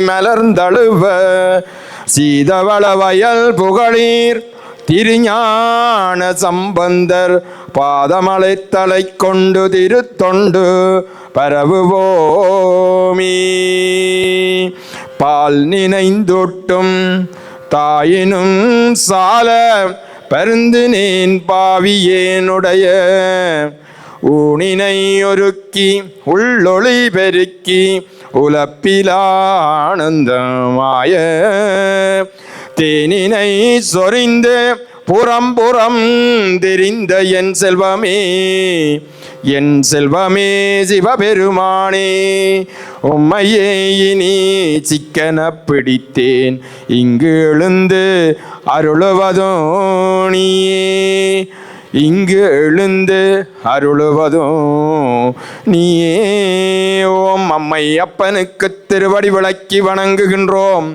மலர்ந்தழுவ சீதவள வயல் புகழீர். திருஞான சம்பந்தர் பாதமலை தலை கொண்டு திருத்தொண்டு பரவுவோமீ. பால் நினைந்தொட்டும் தாயினும் சால பருந்தினேன் பாவியேனுடைய. ஊனினை ஒருக்கி உள்ளொளி பெருக்கி உலப்பிலானந்தமாய தேனினை சொரிந்து புறம் புறம் தெரிந்த என் செல்வமே என் செல்வமே சிவபெருமானே உம்மையே இனி சிக்கன பிடித்தேன். இங்கு எழுந்து அருளுவதோ நீயே. இங்கு எழுந்து அருளுவதும் நீயே. ஓம் அம்மை அப்பனுக்கு திருவடி விளக்கி வணங்குகின்றோம்.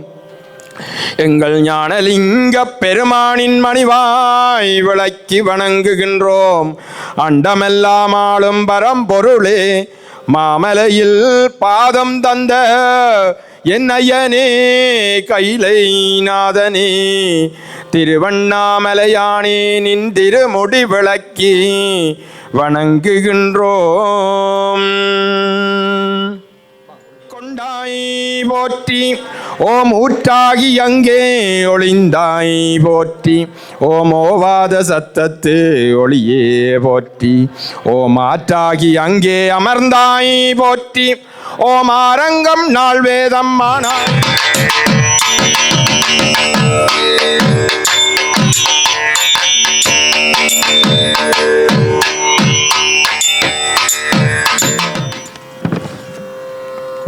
எங்கள் ஞானலிங்க பெருமானின் மணிவாய் விளக்கி வணங்குகின்றோம். அண்டமெல்லாம் ஆளும் பரம்பொருளே மாமலையில் பாதம் தந்த என் ஐயனே கைலை நாதனே திருவண்ணாமலையானே நின் திருமுடி விளக்கி வணங்குகின்றோம். கொண்டாய் போற்றி ஓம் ஊற்றாகி அங்கே ஒளிந்தாய் போற்றி ஓம் ஓவாத சத்தத்து ஒளியே போற்றி ஓம் ஆற்றாகி அங்கே அமர்ந்தாய் போற்றி ஓமாரங்கம் நாள் வேதம் ஆனாய்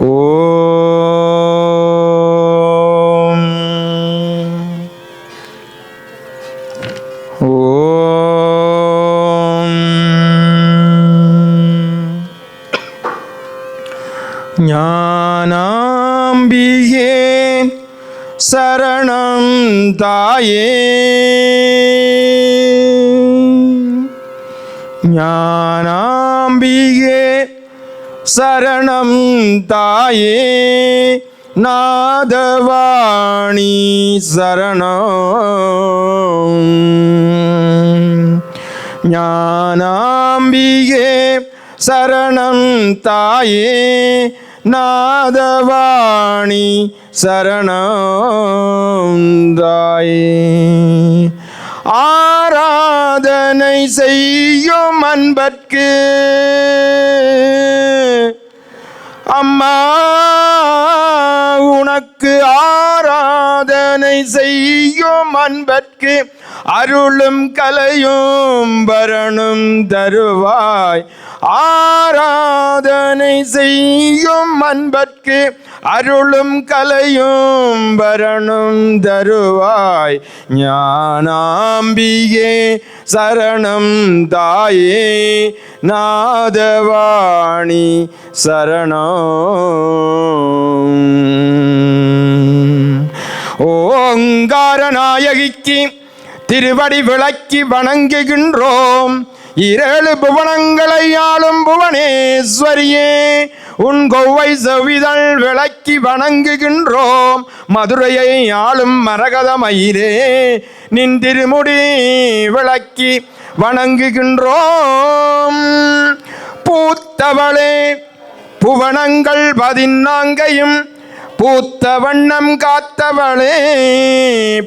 ஓ தாயே. ஞானாம்பிகே சரணம் தாயே. நாதவாணி சரணம். ஞானாம்பிகே சரணம் தாயே. நாதவாணி சரணம் ஆராதனை செய்யும் அன்பற்கு அம்மா உனக்கு ஆராதனை செய்யும் அன்பற்கு அருளும் கலையும் வரணும் தருவாய். ஆராதனை செய்யும் அன்பற்கு அருளும் கலையும் வரணும் தருவாய். ஞானாம்பியே சரணம் தாயே நாதவாணி சரணம். ஓங்கார நாயகிக்கு திருவடி விளக்கி வணங்குகின்றோம். இரேழு புவனங்களை ஆளும் புவனேஸ்வரியே உன் கொவ்வை செவிதழ் விளக்கி வணங்குகின்றோம். மதுரையை ஆளும் மரகதமயிலே நின் திருமுடி விளக்கி வணங்குகின்றோம். பூத்தவளே புவனங்கள் பதினாங்கையும் பூத்த வண்ணம் காத்தவளே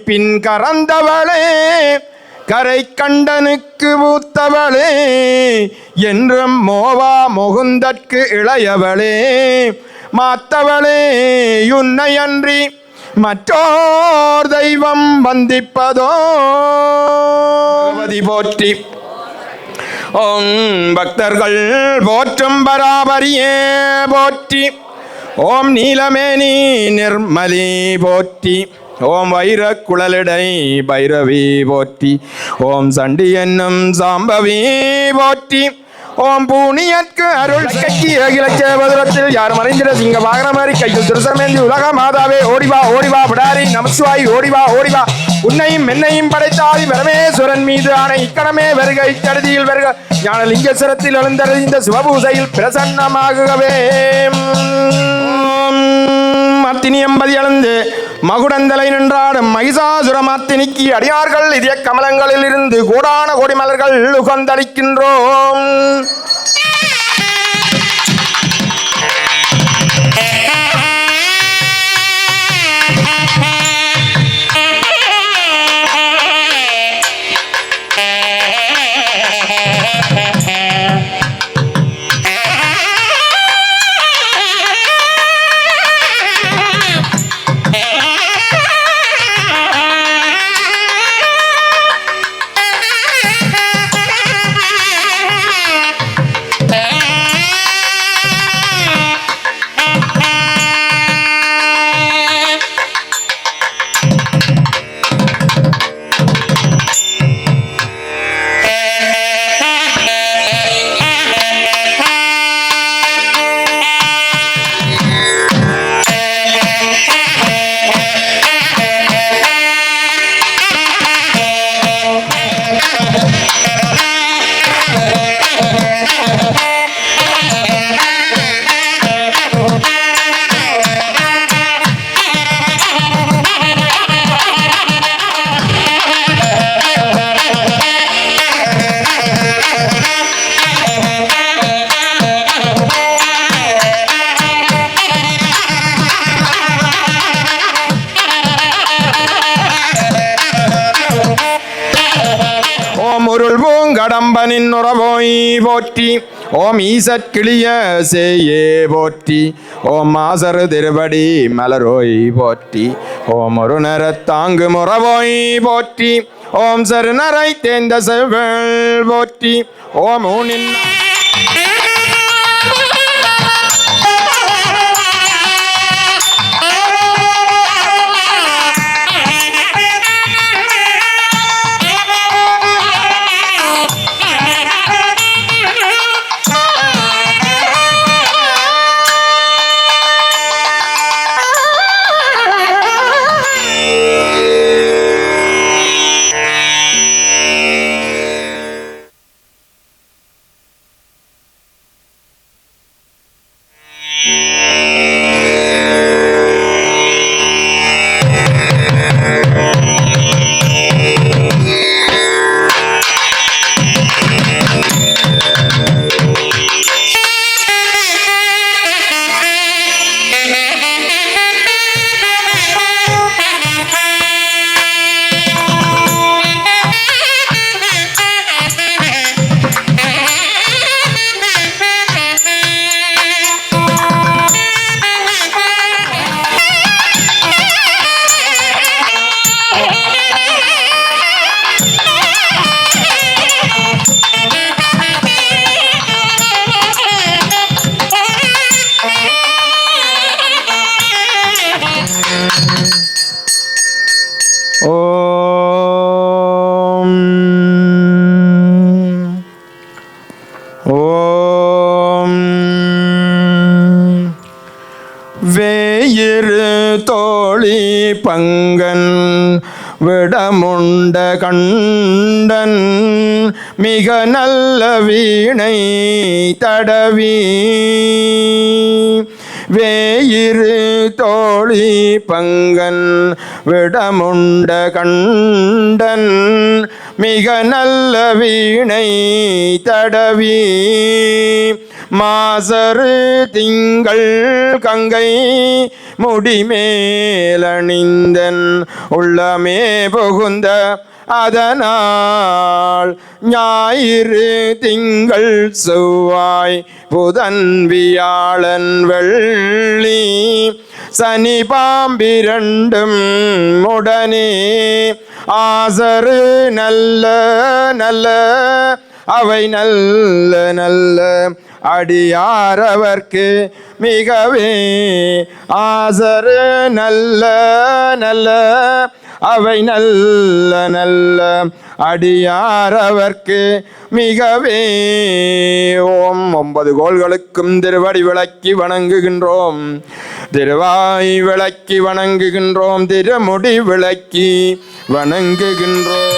பின் கறந்தவளே கரை கண்டனுக்கு பூத்தவளே என்றும் மோவா முகுந்தற்கு இளையவளே. மாத்தவளே உன்னை அன்றி மற்றோர் தெய்வம் வந்திப்பதோ? போற்றி. ஓம் பக்தர்கள் போற்றும் பராபரியே போற்றி. ஓம் நீலமேனி நிர்மலி போற்றி. ஓம் வைர குழலிடை பைரவி போற்றி. ஓம் சண்டி என்னும் சாம்பவி போற்றி. ஓம் பூனியற்கு அருள் கட்சி அகிலச்சேவதுரத்தில் யார் மறைந்திட சிங்க வாகன மாதிரி கையில் திருசரமேந்தி உலக மாதாவே ஓடிவா ஓடிவா விடாரி நமசிவாய் ஓடிவா ஓடிவா. உன்னையும் என்னையும் படைத்தாதி பரமேஸ்வரன் மீது ஆன இக்கணமே வருக இச்சடுதியில் வருக. ஞான லிங்கேஸ்வரத்தில் எழுந்தறிந்த சிவபூசையில் பிரசன்னமாகவே மத்தினி எம்பதி அளந்து மகுடந்தலை நின்றாடும் மகிஷாசுரமாத்தினிக்கு அடியார்கள் இதய கமலங்களில் இருந்து கோடான கோடி மலர்கள் உகந்தளிக்கின்றோம். ஈசற்கிளிய சேயே போற்றி. ஓம் மாசரு திருவடி மலரோய் போற்றி. ஓம் ஒரு தாங்கு முறவோய் போற்றி. ஓம் சரு நரை தேந்த செவள் போற்றி. ஓம் ஊனின் வேயிரு தோழி பங்கன் விடமுண்ட கண்டன் மிக நல்ல வீணை தடவி. வேயிரு தோழி பங்கன் விடமுண்ட கண்டன் மிக நல்ல வீணை தடவி. மாசரு திங்கள் கங்கை முடிமேலணிந்தன் உள்ளமே புகுந்த அதனால் ஞாயிறு திங்கள் செவ்வாய் புதன் வியாழன் வெள்ளி சனி பாம்பிரண்டும் உடனே ஆசரு நல்ல நல்ல அவை நல்ல நல்ல அடியாரவர்க்கு மிகவே ஆசரு நல்ல நல்ல அவை நல்ல நல்ல அடியாரவர்க்கு மிகவே. ஓம் ஒன்பது கோள்களுக்கும் திருவடி விளக்கி வணங்குகின்றோம். திருவாய் விளக்கி வணங்குகின்றோம் திருமுடி விளக்கி வணங்குகின்றோம்.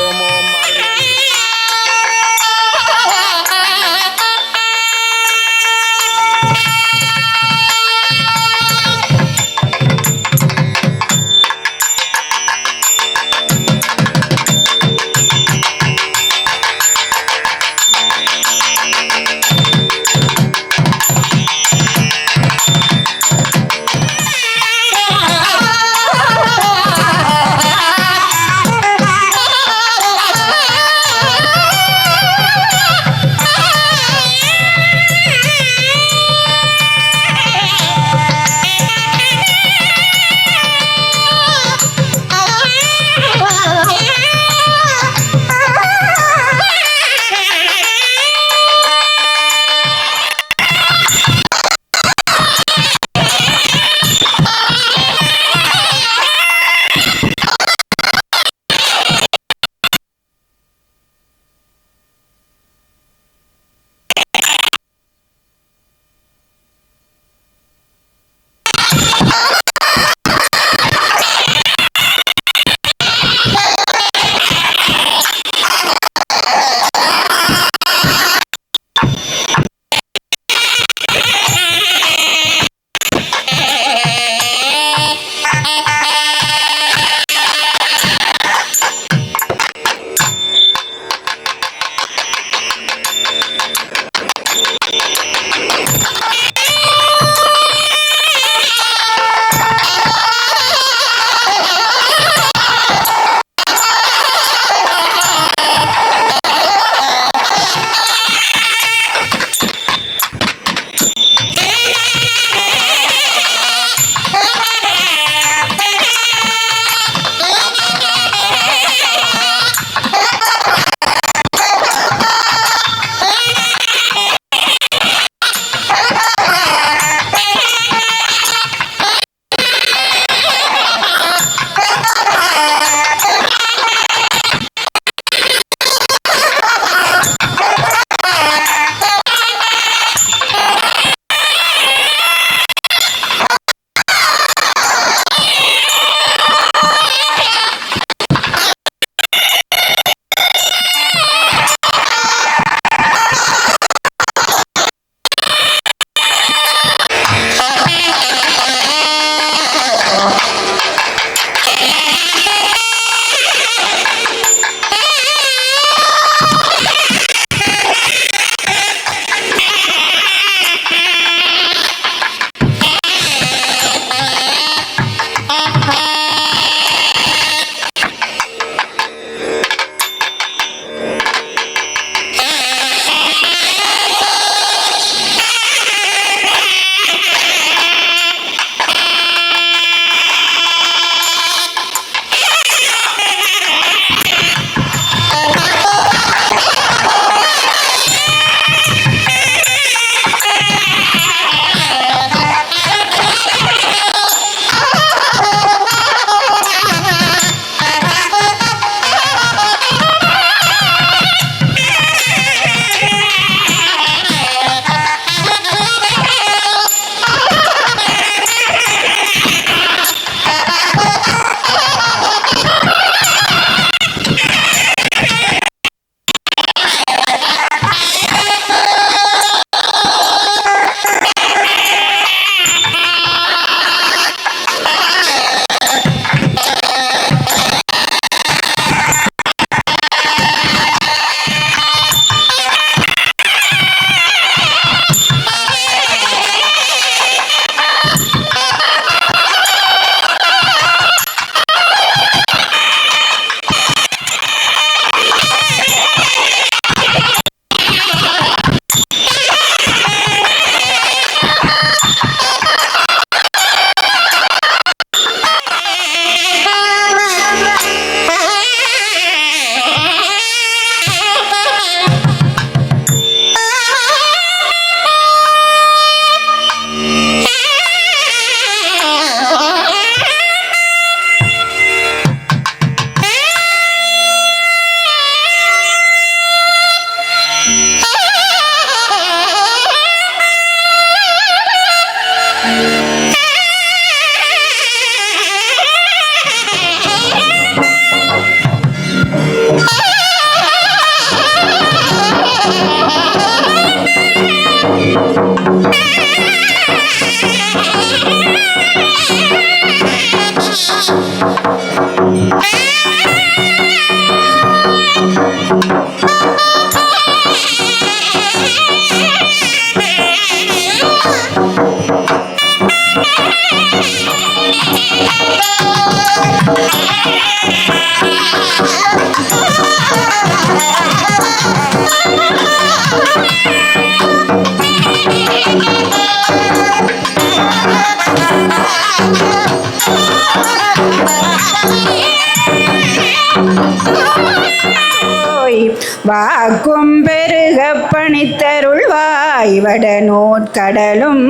வாக்கும் பெருக பணித்தருள்வாய் வடநோட்கடலும்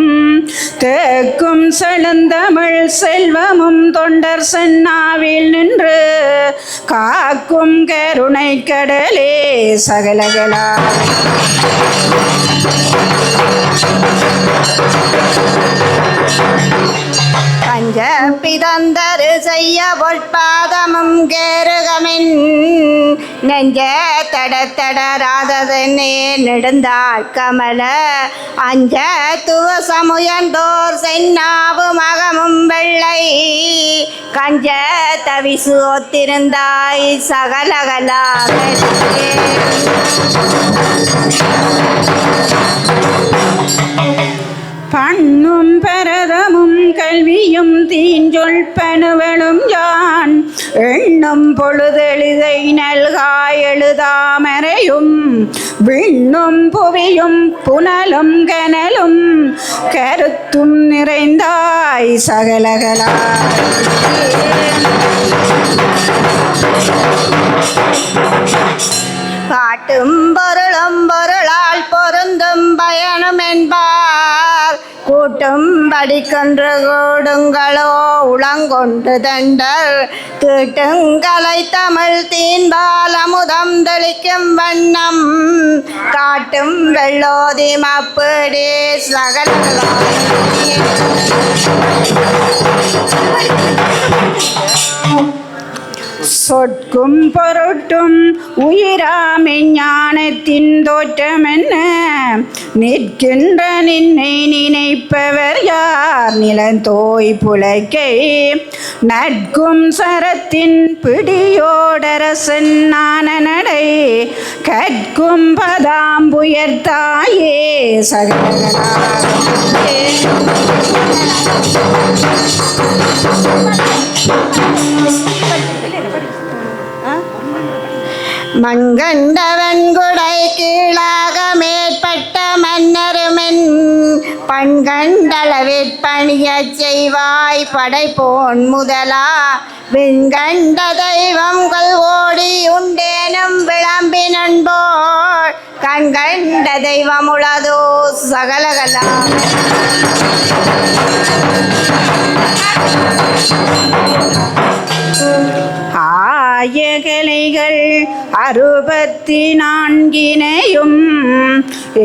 தேக்கும் செழுந்தமிழ் செல்வமும் தொண்டர் சென்னாவில் நின்று காக்கும் கருணை கடலே சகலகலா. பஞ்ச பிதந்தரு செய்ய பொற்பாதமும் கேருகமின் நெஞ்ச தட தடராததனே நெடுந்தாள் கமல அஞ்ச துவ சமுயந்தோர் சென்னாவு மகமும் வெள்ளை கஞ்ச தவிசு ஒத்திருந்தாய் சகலகலாக Thank you. பண்ணும் பரதமும் கல்வியும் தீஞ்சொல் பனுவலும் யான். எண்ணும் பொழுதெழுதை நல்காய் எழுதாமறையும். விண்ணும் புவியும் புனலும் கனலும். கருத்தும் நிறைந்தாய் சகலகலா. காட்டும் பொருளும் பொருளா படிக்கொன்று கூடுங்களோ உளங்கொண்டு தண்டர் தீட்டுங்கலை தமிழ் தீன்பால் அமுதம் தெளிக்கும் வண்ணம் காட்டும் வெள்ளோதி மப்படி சகல சொற்கும் பொருட்டும் உயிராமை ஞானத்தின் தோற்றம் என்ன நிற்கின்ற நின்னை நினைப்பவர் யார் நிலந்தோய் புலக்கை நட்கும் சரத்தின் பிடியோடரசன் நான நடை கற்கும் பதாம்புயர்த்தாயே சகலகலாகே Thank you. மண்கண்டவன் குடை கீழாக மேற்பட்ட மன்னருமென் பண்கண்டளவிற் பணியச் செய்வாய் படைப்போன் முதலா விண்கண்ட தெய்வங்கள் ஓடி உண்டேனும் விளம்பினன்போல் கண்கண்ட தெய்வமுளதோ சகலகலா Thank you. ஆயகலைகள் அறுபத்தி நான்கினையும்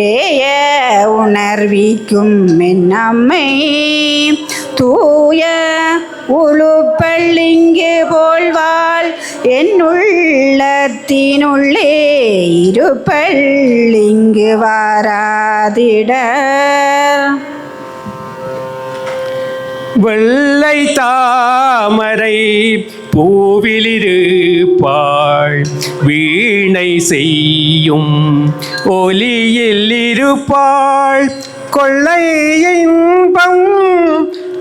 ஏய உணர்விக்கும் என்னம்மை தூய உழுப்பள்ளிங்கு போல்வாள் என்னுள்ளத்தினுள்ளே இருப்பள்ளிங்கு வாராதிட வெள்ளை தாமரை பூவிலிருப்பாள் வீணை செய்யும் ஒலியில் இருப்பாள் கொள்ளை இன்பம்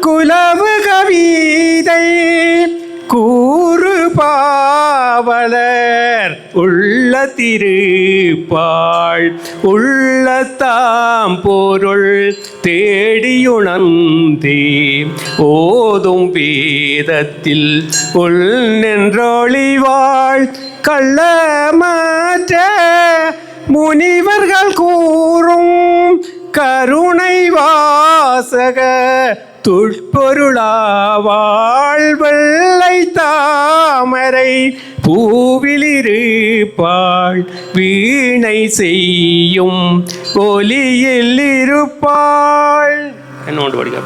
குலவு கவிதை கூறுபாள் பாவலர் உள்ள திருப்பாள் உள்ளத்தாம் பொருள் தேடியுணர்ந்தே. ஓதும் வேதத்தில் உள் நின்றொழிவாள் கள்ளமாற்ற முனிவர்கள் கூறும் கருணை வாசக துட்பொருளாவாள் தாமரை பூவிலிருப்பாள். வீணை செய்யும் ஒலியில் இருப்பாள். என்னோடு படிக்க?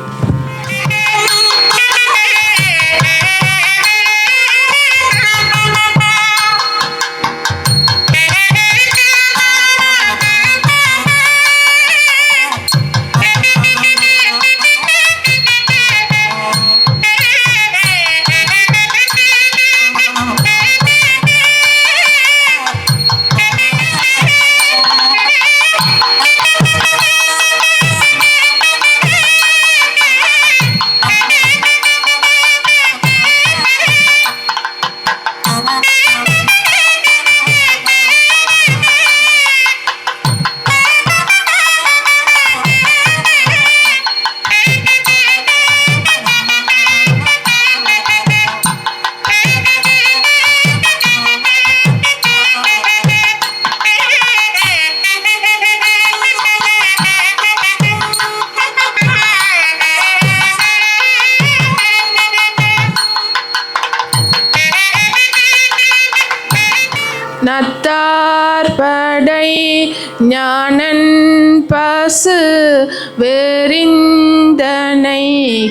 அரசு வேறிந்தனை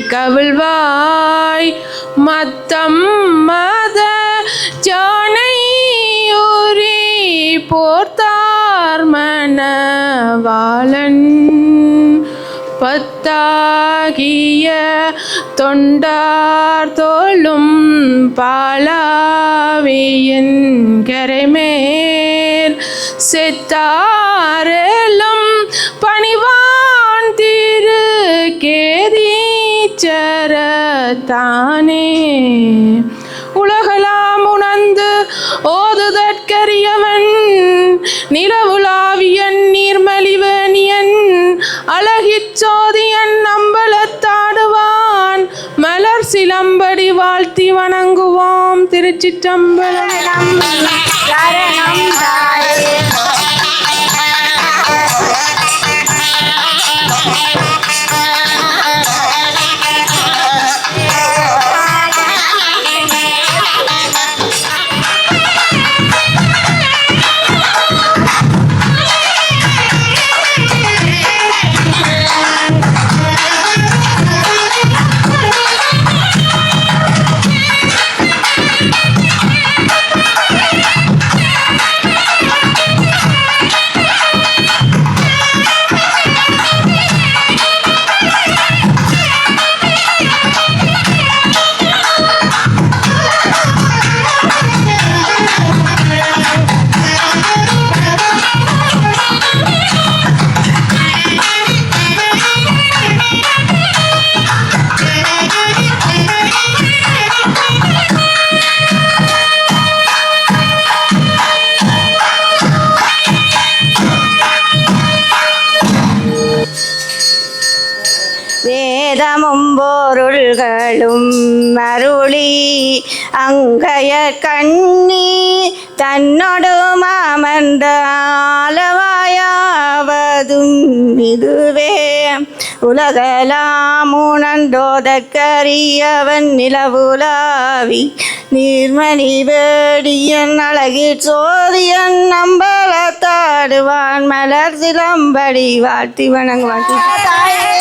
கவிழ்வாய். மத்தம் மத ஜானை உரி போர்த்தார் மணவாளன். பத்தாகிய தொண்டார் தோளும் பாலாவியின் கரைமேல் செத்தாரெல்லாம் பணிவான் திரு கேதீச்சரத்தானே. உலகலாம் உணர்ந்து ஓதுதற்கரியவன் நிலவுலாவியன் நீர்மலிவனியன் அழகிச்சோதியன் சோதியன் சிலம்படி வாழ்த்தி வணங்குவோம். திருச்சிற்றம்பலம். உலகலாம் உணர்ந்தோதற்கரியவன் நிலவுலாவி. நீர்மணி வேடியன் அழகிற் சோதியன் நம்பலத்தாடுவான். மலர் சிலம்படி வாழ்த்தி வணங்குவான்.